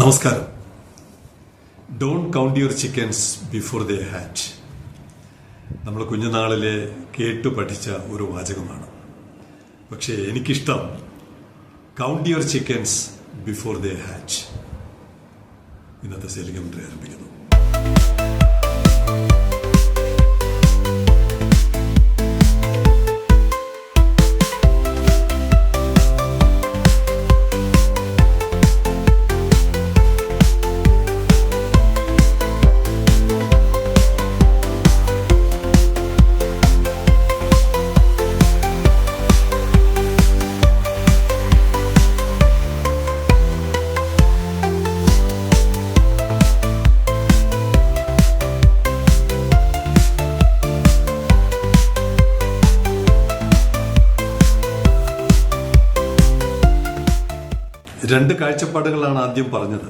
നമസ്കാരം. Don't count your chickens before the hatch നമ്മൾ കുഞ്ഞുനാളിലെ കേട്ടു പഠിച്ച ഒരു വാചകമാണ്. പക്ഷേ എനിക്കിഷ്ടം count your chickens before the hatch ഇന്നത്തെ സെലിഗമെന്ററി ആരംഭിക്കുന്നു രണ്ട് കാഴ്ചപ്പാടുകളാണ് ആദ്യം പറഞ്ഞത്.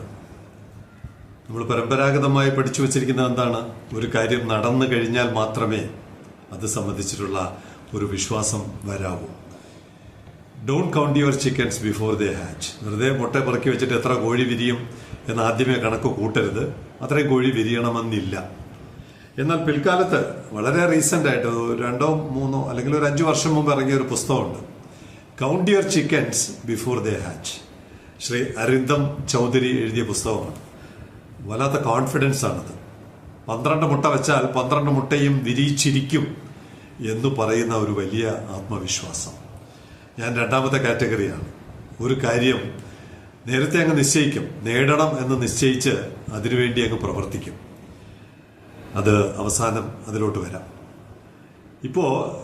നമ്മൾ പരമ്പരാഗതമായി പഠിച്ചു വച്ചിരിക്കുന്ന എന്താണ്? ഒരു കാര്യം നടന്നു കഴിഞ്ഞാൽ മാത്രമേ അത് സംബന്ധിച്ചിട്ടുള്ള ഒരു വിശ്വാസം വരാവൂ. Don't count your chickens before they hatch വെറുതെ മുട്ട പറക്കി വെച്ചിട്ട് എത്ര കോഴി വിരിയും എന്ന് ആദ്യമേ കണക്ക് കൂട്ടരുത്. അത്രയും കോഴി വിരിയണമെന്നില്ല. എന്നാൽ പിൽക്കാലത്ത് വളരെ റീസെന്റ് ആയിട്ട് രണ്ടോ മൂന്നോ അല്ലെങ്കിൽ ഒരു അഞ്ച് വർഷം മുമ്പ് ഇറങ്ങിയ ഒരു പുസ്തകമുണ്ട്. Count your chickens before they hatch Shri Arindam Chaudhuri എഴുതിയ പുസ്തകമാണ്. വല്ലാത്ത കോൺഫിഡൻസ് ആണത്. പന്ത്രണ്ട് മുട്ട വെച്ചാൽ പന്ത്രണ്ട് മുട്ടയും വിരിയിച്ചിരിക്കും എന്ന് പറയുന്ന ഒരു വലിയ ആത്മവിശ്വാസം. ഞാൻ രണ്ടാമത്തെ കാറ്റഗറിയാണ്. ഒരു കാര്യം നേരത്തെ അങ്ങ് നിശ്ചയിക്കും. നേടണം എന്ന് നിശ്ചയിച്ച് അതിനുവേണ്ടി അങ്ങ് പ്രവർത്തിക്കും. അത് അവസാനം അതിലോട്ട് വരാം. ഇപ്പോൾ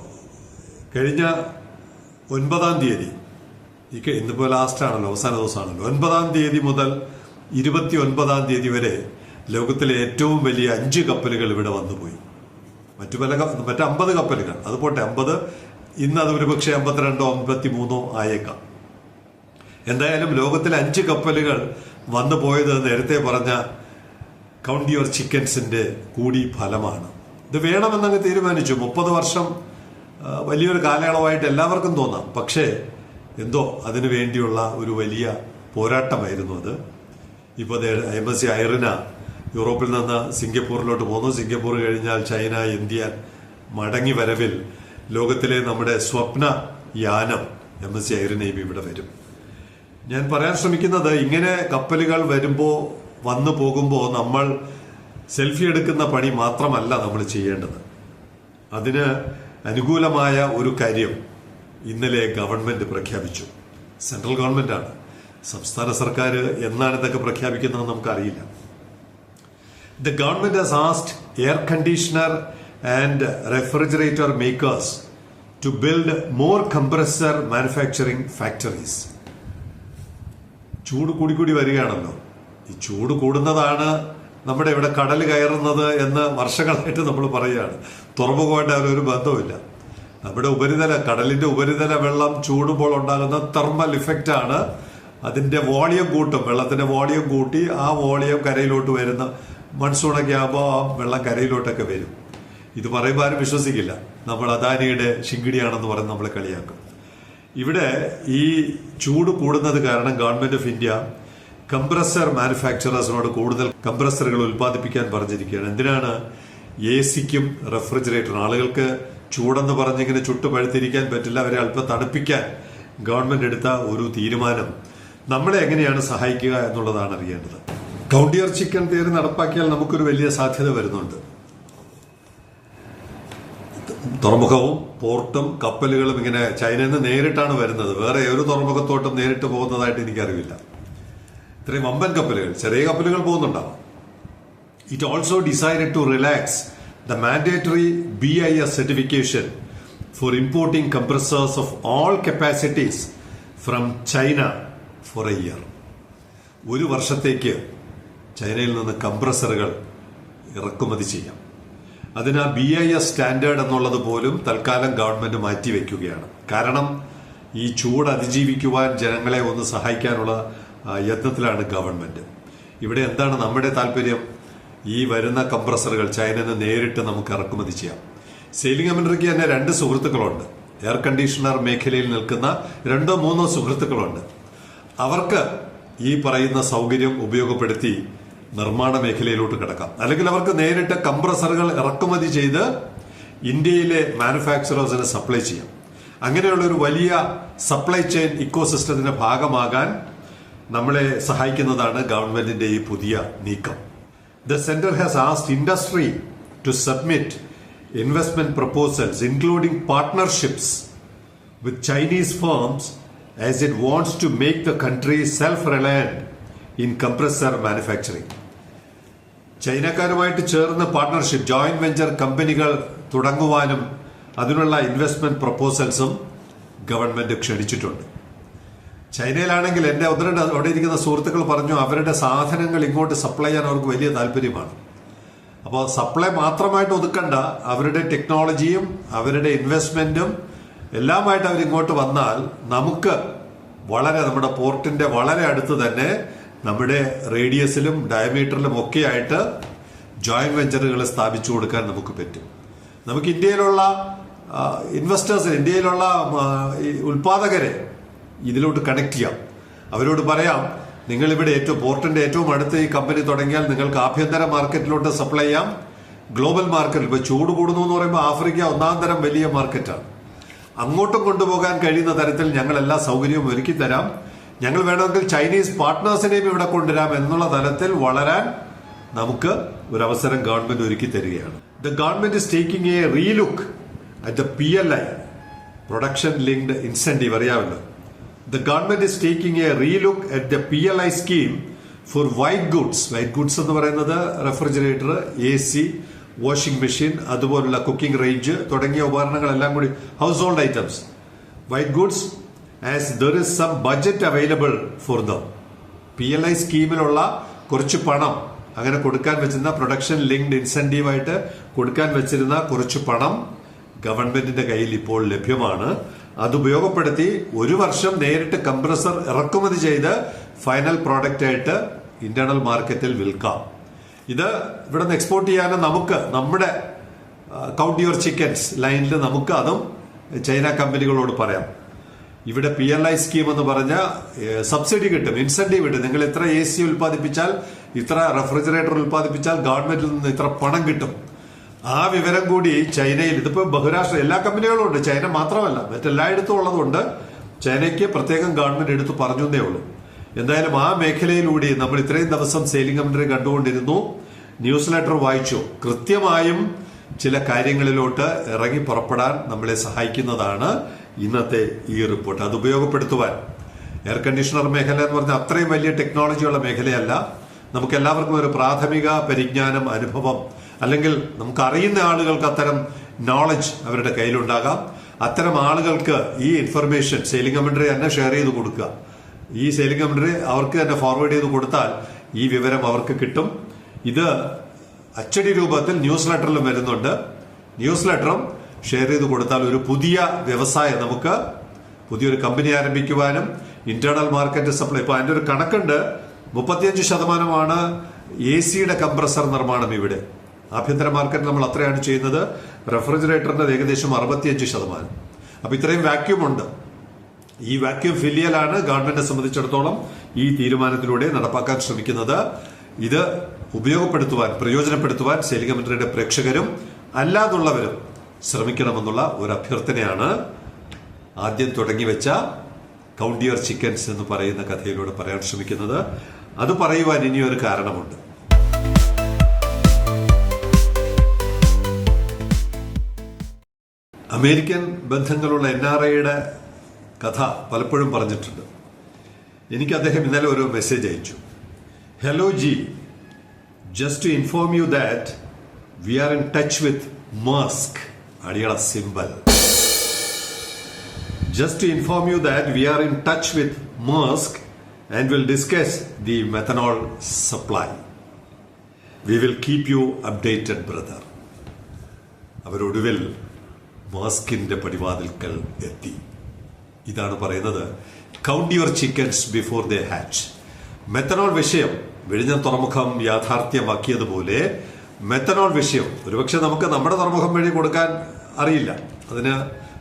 കഴിഞ്ഞ ഒൻപതാം തീയതി ഈ ലാസ്റ്റ് ആണല്ലോ അവസാന ദിവസമാണല്ലോ. ഒൻപതാം തീയതി മുതൽ ഇരുപത്തി ഒൻപതാം തീയതി വരെ ലോകത്തിലെ ഏറ്റവും വലിയ അഞ്ച് കപ്പലുകൾ ഇവിടെ വന്നുപോയി മറ്റു പല മറ്റ് അമ്പത് കപ്പലുകൾ. അത് പോട്ടെ അമ്പത് ഇന്ന് അത് ഒരുപക്ഷെ അമ്പത്തിരണ്ടോ അമ്പത്തി മൂന്നോ ആയേക്കാം. എന്തായാലും ലോകത്തിലെ അഞ്ച് കപ്പലുകൾ വന്നു പോയത് നേരത്തെ പറഞ്ഞ കൗണ്ട് യുവർ ചിക്കൻസിന്റെ കൂടി ഫലമാണ്. ഇത് വേണമെന്നങ്ങ് തീരുമാനിച്ചു. മുപ്പത് വർഷം വലിയൊരു കാലയളവായിട്ട് എല്ലാവർക്കും തോന്നാം. പക്ഷേ എന്തോ അതിനു വേണ്ടിയുള്ള ഒരു വലിയ പോരാട്ടമായിരുന്നു അത്. ഇപ്പോൾ എം എസ് ഐറിന യൂറോപ്പിൽ നിന്ന് സിംഗപ്പൂരിലോട്ട് പോന്നു. സിംഗപ്പൂർ കഴിഞ്ഞാൽ ചൈന ഇന്ത്യ മടങ്ങി വരവിൽ ലോകത്തിലെ നമ്മുടെ സ്വപ്ന യാനം എം എസ് സി ഇവിടെ വരും. ഞാൻ പറയാൻ ശ്രമിക്കുന്നത് ഇങ്ങനെ കപ്പലുകൾ വരുമ്പോൾ വന്നു പോകുമ്പോൾ നമ്മൾ സെൽഫി എടുക്കുന്ന പണി മാത്രമല്ല നമ്മൾ ചെയ്യേണ്ടത്. അതിന് അനുകൂലമായ ഒരു കാര്യം ഇന്നലെ ഗവൺമെന്റ് പ്രഖ്യാപിച്ചു. സെൻട്രൽ ഗവൺമെന്റാണ്. സംസ്ഥാന സർക്കാർ എന്നാണ് ഇതൊക്കെ പ്രഖ്യാപിക്കുന്നത് നമുക്കറിയില്ല. The government has asked air conditioner and refrigerator makers to build more compressor manufacturing factories ചൂട് കൂടി കൂടി വരികയാണല്ലോ. ഈ ചൂട് കൂടുന്നതാണ് നമ്മുടെ ഇവിടെ കടൽ കയറുന്നത് എന്ന് വർഷങ്ങളായിട്ട് നമ്മൾ പറയുകയാണ്. തുറമുഖമായിട്ട് അതിലൊരു ബന്ധവുമില്ല. നമ്മുടെ ഉപരിതല കടലിന്റെ ഉപരിതല വെള്ളം ചൂടുമ്പോൾ ഉണ്ടാകുന്ന തെർമൽ ഇഫക്റ്റ് ആണ്. അതിന്റെ വോളിയം കൂട്ടും. വെള്ളത്തിന്റെ വോളിയം കൂട്ടി ആ വോളിയം കരയിലോട്ട് വരുന്ന മൺസൂണൊക്കെ ആകുമ്പോൾ ആ വെള്ളം കരയിലോട്ടൊക്കെ വരും. ഇത് പറയുമ്പോൾ ആരും വിശ്വസിക്കില്ല. നമ്മൾ അദാനിയുടെ ശിങ്കിടിയാണെന്ന് പറഞ്ഞ് നമ്മൾ കളിയാക്കും. ഇവിടെ ഈ ചൂട് കൂടുന്നത് കാരണം ഗവൺമെന്റ് ഓഫ് ഇന്ത്യ കംപ്രസർ മാനുഫാക്ചറേഴ്സിനോട് കൂടുതൽ കംപ്രസറുകൾ ഉൽപ്പാദിപ്പിക്കാൻ പറഞ്ഞിരിക്കുകയാണ്. എന്തിനാണ്? എ സിക്കും റെഫ്രിജറേറ്ററിനും ആളുകൾക്ക് ചൂടെന്ന് പറഞ്ഞിങ്ങനെ ചുട്ടു പഴുത്തിരിക്കാൻ പറ്റില്ല അവരെ അല്പം തണുപ്പിക്കാൻ ഗവൺമെന്റ് എടുത്ത ഒരു തീരുമാനം. നമ്മളെ എങ്ങനെയാണ് സഹായിക്കുക എന്നുള്ളതാണ് അറിയേണ്ടത്. കൗണ്ടിയർ ചിക്കൻ തിയറി നടപ്പാക്കിയാൽ നമുക്കൊരു വലിയ സാധ്യത വരുന്നുണ്ട്. തുറമുഖവും പോർട്ടും കപ്പലുകളും ഇങ്ങനെ ചൈനയിൽ നിന്ന് നേരിട്ടാണ് വരുന്നത്. വേറെ ഒരു തുറമുഖത്തോട്ടും നേരിട്ട് പോകുന്നതായിട്ട് എനിക്കറിവില്ല. ഇത്രയും വമ്പൻ കപ്പലുകൾ ചെറിയ കപ്പലുകൾ പോകുന്നുണ്ടാവും. It also decide to relax B I S certification for importing compressors of all capacities from China for a year ഒരു വർഷത്തേക്ക് ചൈനയിൽ നിന്ന് കംപ്രസറുകൾ ഇറക്കുമതി ചെയ്യാം. അതിനാ ബി ഐ എസ് സ്റ്റാൻഡേർഡ് എന്നുള്ളത് പോലും തൽക്കാലം ഗവൺമെന്റ് മാറ്റിവെക്കുകയാണ്. കാരണം ഈ ചൂട് അതിജീവിക്കുവാൻ ജനങ്ങളെ ഒന്ന് സഹായിക്കാനുള്ള യത്നത്തിലാണ് ഗവൺമെന്റ് ഇവിടെ എന്താണ് നമ്മുടെ താല്പര്യം? ഈ വരുന്ന കംപ്രസറുകൾ ചൈനയിൽ നിന്ന് നേരിട്ട് നമുക്ക് ഇറക്കുമതി ചെയ്യാം. സെയിലിംഗ് അമൻട്രിക്ക് തന്നെ രണ്ട് സുഹൃത്തുക്കളുണ്ട്. എയർ കണ്ടീഷണർ മേഖലയിൽ നിൽക്കുന്ന രണ്ടോ മൂന്നോ സുഹൃത്തുക്കളുണ്ട്. അവർക്ക് ഈ പറയുന്ന സൗകര്യം ഉപയോഗപ്പെടുത്തി നിർമ്മാണ മേഖലയിലോട്ട് കിടക്കാം. അല്ലെങ്കിൽ അവർക്ക് നേരിട്ട് കംപ്രസറുകൾ ഇറക്കുമതി ചെയ്ത് ഇന്ത്യയിലെ മാനുഫാക്ചറേഴ്സിന് സപ്ലൈ ചെയ്യാം. അങ്ങനെയുള്ള ഒരു വലിയ സപ്ലൈ ചെയിൻ ഇക്കോസിസ്റ്റത്തിന്റെ ഭാഗമാകാൻ നമ്മളെ സഹായിക്കുന്നതാണ് ഗവൺമെന്റിന്റെ ഈ പുതിയ നീക്കം. The center has asked industry to submit investment proposals, including partnerships with Chinese firms as it wants to make the country self reliant in compressor manufacturing. ചൈനക്കാരുമായിട്ട് ചേർന്ന് പാർട്ണർഷിപ്പ് ജോയിന്റ് വെഞ്ചർ കമ്പനികൾ തുടങ്ങുവാനും അതിനുള്ള ഇൻവെസ്റ്റ്മെന്റ് പ്രപ്പോസൽസും ഗവൺമെന്റ് ക്ഷണിച്ചിട്ടുണ്ട് ചൈനയിലാണെങ്കിൽ എന്റെ ഒന്ന് രണ്ട് അവിടെ ഇരിക്കുന്ന സുഹൃത്തുക്കൾ പറഞ്ഞു അവരുടെ സാധനങ്ങൾ ഇങ്ങോട്ട് സപ്ലൈ ചെയ്യാൻ അവർക്ക് വലിയ താല്പര്യമാണ്. അപ്പോൾ സപ്ലൈ മാത്രമായിട്ട് ഒതുക്കണ്ട അവരുടെ ടെക്നോളജിയും അവരുടെ ഇൻവെസ്റ്റ്മെന്റും എല്ലാമായിട്ട് അവർ ഇങ്ങോട്ട് വന്നാൽ നമുക്ക് വളരെ നമ്മുടെ പോർട്ടിന്റെ വളരെ അടുത്ത് തന്നെ നമ്മുടെ റേഡിയസിലും ഡയമീറ്ററിലും ഒക്കെ ആയിട്ട് ജോയിന്റ് വെഞ്ചറുകൾ സ്ഥാപിച്ചു കൊടുക്കാൻ നമുക്ക് പറ്റും. നമുക്ക് ഇന്ത്യയിലുള്ള ഇൻവെസ്റ്റേഴ്സിന് ഇന്ത്യയിലുള്ള ഉൽപാദകരെ ഇതിലോട്ട് കണക്ട് ചെയ്യാം. അവരോട് പറയാം നിങ്ങൾ ഇവിടെ ഏറ്റവും പോർട്ടിന്റെ ഏറ്റവും അടുത്ത് ഈ കമ്പനി തുടങ്ങിയാൽ നിങ്ങൾക്ക് ആഭ്യന്തര മാർക്കറ്റിലോട്ട് സപ്ലൈ ചെയ്യാം. ഗ്ലോബൽ മാർക്കറ്റിൽ ഇപ്പൊ ചൂട് കൂടുന്നു എന്ന് പറയുമ്പോൾ ആഫ്രിക്ക ഒന്നാം തരം വലിയ മാർക്കറ്റാണ് അങ്ങോട്ടും കൊണ്ടുപോകാൻ കഴിയുന്ന തരത്തിൽ ഞങ്ങൾ എല്ലാ സൗകര്യവും ഒരുക്കി തരാം. ഞങ്ങൾ വേണമെങ്കിൽ ചൈനീസ് പാർട്ട്നേഴ്സിനെയും ഇവിടെ കൊണ്ടുവരാം എന്നുള്ള തലത്തിൽ വളരാൻ നമുക്ക് ഒരു അവസരം ഗവൺമെന്റ് ഒരുക്കി തരികയാണ്. The government is taking a relook at the P L I production linked incentive അറിയാമല്ലോ? ദ government is taking a relook at the PLI scheme for white goods white goods എന്ന് പറയുന്നത് refrigerator A C washing machine അതുപോലുള്ള cooking range തുടങ്ങിയ ഉപകരണങ്ങളെല്ലാം കൂടി household items white goods as there is some budget available for them P L I സ്കീമിലുള്ള കുറച്ച് പണം. അങ്ങനെ കൊടുക്കാൻ വെച്ചിരുന്ന പ്രൊഡക്ഷൻ ലിങ്ക്ഡ് ഇൻസെന്റീവായിട്ട് കൊടുക്കാൻ വെച്ചിരുന്ന കുറച്ച് പണം ഗവൺമെന്റിന്റെ കയ്യിൽ ഇപ്പോൾ ലഭ്യമാണ്. അത് ഉപയോഗപ്പെടുത്തി ഒരു വർഷം നേരിട്ട് കംപ്രസർ ഇറക്കുമതി ചെയ്ത് ഫൈനൽ പ്രോഡക്റ്റ് ആയിട്ട് ഇന്റേണൽ മാർക്കറ്റിൽ വിൽക്കാം. ഇത് ഇവിടെ നിന്ന് എക്സ്പോർട്ട് ചെയ്യാനും നമുക്ക് നമ്മുടെ കൗണ്ട് യുവർ ചിക്കൻസ് ലൈനിൽ നമുക്ക് അതും ചൈന കമ്പനികളോട് പറയാം. ഇവിടെ പി എൽ ഐ സ്കീം എന്ന് പറഞ്ഞ സബ്സിഡി കിട്ടും ഇൻസെന്റീവ് കിട്ടും. നിങ്ങൾ ഇത്ര എ സി ഉൽപ്പാദിപ്പിച്ചാൽ ഇത്ര റെഫ്രിജറേറ്റർ ഉൽപ്പാദിപ്പിച്ചാൽ ഗവൺമെന്റിൽ നിന്ന് ഇത്ര പണം കിട്ടും. ആ വിവരം കൂടി ചൈനയിൽ ഇതിപ്പോ ബഹുരാഷ്ട്ര എല്ലാ കമ്പനികളും ഉണ്ട്. ചൈന മാത്രമല്ല മറ്റെല്ലായിടത്തും ഉള്ളതുകൊണ്ട് ചൈനയ്ക്ക് പ്രത്യേകം ഗവൺമെന്റ് എടുത്തു പറഞ്ഞു എന്നേ ഉള്ളൂ. എന്തായാലും ആ മേഖലയിലൂടെ നമ്മൾ ഇത്രയും ദിവസം സെയിലിംഗ് കമ്പനി കണ്ടുകൊണ്ടിരുന്നു. ന്യൂസ് ലെറ്റർ വായിച്ചു. കൃത്യമായും ചില കാര്യങ്ങളിലോട്ട് ഇറങ്ങി പുറപ്പെടാൻ നമ്മളെ സഹായിക്കുന്നതാണ് ഇന്നത്തെ ഈ റിപ്പോർട്ട്. അത് ഉപയോഗപ്പെടുത്തുവാൻ. എയർ കണ്ടീഷണർ മേഖല എന്ന് പറഞ്ഞാൽ അത്രയും വലിയ ടെക്നോളജിയുള്ള മേഖലയല്ല. നമുക്ക് എല്ലാവർക്കും ഒരു പ്രാഥമിക പരിജ്ഞാനം അനുഭവം അല്ലെങ്കിൽ നമുക്ക് അറിയുന്ന ആളുകൾക്ക് അത്തരം നോളജ് അവരുടെ കയ്യിലുണ്ടാകാം. അത്തരം ആളുകൾക്ക് ഈ ഇൻഫർമേഷൻ സെയിലിംഗ് കമന്ററി തന്നെ ഷെയർ ചെയ്ത് കൊടുക്കുക. ഈ സെയിലിംഗ് കമന്ററി അവർക്ക് തന്നെ ഫോർവേഡ് ചെയ്ത് കൊടുത്താൽ ഈ വിവരം അവർക്ക് കിട്ടും. ഇത് അച്ചടി രൂപത്തിൽ ന്യൂസ് ലെറ്ററിലും വരുന്നുണ്ട്. ന്യൂസ് ലെറ്ററും ഷെയർ ചെയ്ത് കൊടുത്താൽ ഒരു പുതിയ വ്യവസായം നമുക്ക് പുതിയൊരു കമ്പനി ആരംഭിക്കുവാനും ഇന്റേണൽ മാർക്കറ്റ് സപ്ലൈ ഇപ്പൊ അതിന്റെ ഒരു കണക്കുണ്ട്. മുപ്പത്തിയഞ്ച് ശതമാനമാണ് എ സിയുടെ കംപ്രസർ നിർമ്മാണം ഇവിടെ. ആഭ്യന്തര മാർക്കറ്റ് നമ്മൾ അത്രയാണ് ചെയ്യുന്നത്. റെഫ്രിജറേറ്ററിന്റെ ഏകദേശം അറുപത്തിയഞ്ച് ശതമാനം. അപ്പൊ ഇത്രയും വാക്യൂം ഉണ്ട് ഈ വാക്യൂം ഫില്ലിയലാണ് ഗവൺമെന്റിനെ സംബന്ധിച്ചിടത്തോളം ഈ തീരുമാനത്തിലൂടെ നടപ്പാക്കാൻ ശ്രമിക്കുന്നത്. ഇത് ഉപയോഗപ്പെടുത്തുവാൻ പ്രയോജനപ്പെടുത്തുവാൻ സേലികമന്ത്രിയുടെ പ്രേക്ഷകരും അല്ലാതുള്ളവരും ശ്രമിക്കണമെന്നുള്ള ഒരു അഭ്യർത്ഥനയാണ് ആദ്യം തുടങ്ങി വെച്ച കൗണ്ടിയർ ചിക്കൻസ് എന്ന് പറയുന്ന കഥയിലൂടെ പറയാൻ ശ്രമിക്കുന്നത്. അത് പറയുവാൻ ഇനിയൊരു കാരണമുണ്ട്. അമേരിക്കൻ ബന്ധങ്ങളുള്ള എൻ ആർ ഐയുടെ കഥ പലപ്പോഴും പറഞ്ഞിട്ടുണ്ട്. എനിക്ക് അദ്ദേഹം ഇന്നലെ ഒരു മെസ്സേജ് അയച്ചു. Hello ji just to inform you that we are in touch with Maersk അടിയള symbol. Just to inform you that we are in touch with Maersk and will discuss the methanol supply we will keep you updated brother അവരൊടുവിൽ മാസ്കിന്റെ പടിവാതിൽക്കൽ എത്തി. ഇതാണ് പറയുന്നത് count your chickens before the hatch methanol വിഷയം വിഴിഞ്ഞം തുറമുഖം യാഥാർത്ഥ്യമാക്കിയതുപോലെ methanol വിഷയം ഒരുപക്ഷെ നമുക്ക് നമ്മുടെ തുറമുഖം വഴി കൊടുക്കാൻ അറിയില്ല. അതിന്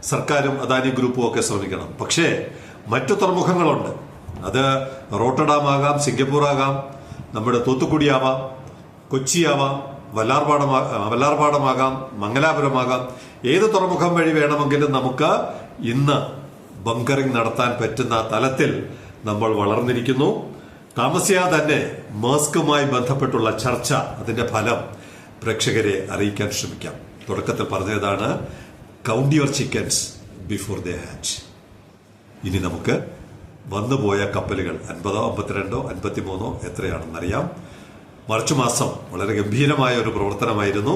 സർക്കാരും അദാനി ഗ്രൂപ്പും ഒക്കെ ശ്രമിക്കണം. പക്ഷേ മറ്റു തുറമുഖങ്ങളുണ്ട്. അത് റോട്ടഡാം ആകാം സിംഗപ്പൂർ ആകാം നമ്മുടെ തൂത്തുക്കുടി ആവാം കൊച്ചിയാവാം വല്ലാർപാടമാ വല്ലാർപാടമാകാം മംഗലാപുരമാകാം ഏത് തുറമുഖം വഴി വേണമെങ്കിലും നമുക്ക് ഇന്ന് ബങ്കറിംഗ് നടത്താൻ പറ്റുന്ന തലത്തിൽ നമ്മൾ വളർന്നിരിക്കുന്നു. താമസിയാതെ തന്നെ മാസ്കുമായി ബന്ധപ്പെട്ടുള്ള ചർച്ച അതിന്റെ ഫലം പ്രേക്ഷകരെ അറിയിക്കാൻ ശ്രമിക്കാം. തുടക്കത്തിൽ പറഞ്ഞതാണ് count your chickens before the hatch ഇനി നമുക്ക് വന്നുപോയ കപ്പലുകൾ അൻപതോ അമ്പത്തിരണ്ടോ അൻപത്തിമൂന്നോ എത്രയാണെന്നറിയാം. മാർച്ച് മാസം വളരെ ഗംഭീരമായ ഒരു പ്രവർത്തനമായിരുന്നു.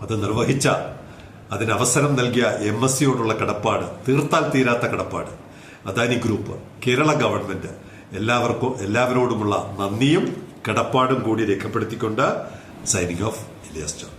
അത് നിർവഹിച്ച അതിന് അവസരം നൽകിയ എം എസ് സിയോടുള്ള കടപ്പാട് തീർത്താൽ തീരാത്ത കടപ്പാട്. അദാനി ഗ്രൂപ്പ് കേരള ഗവൺമെന്റ് എല്ലാവർക്കും എല്ലാവരോടുമുള്ള നന്ദിയും കടപ്പാടും കൂടി രേഖപ്പെടുത്തിക്കൊണ്ട് സൈനിങ് ഓഫ് ഇലിയസ് ജോൺ.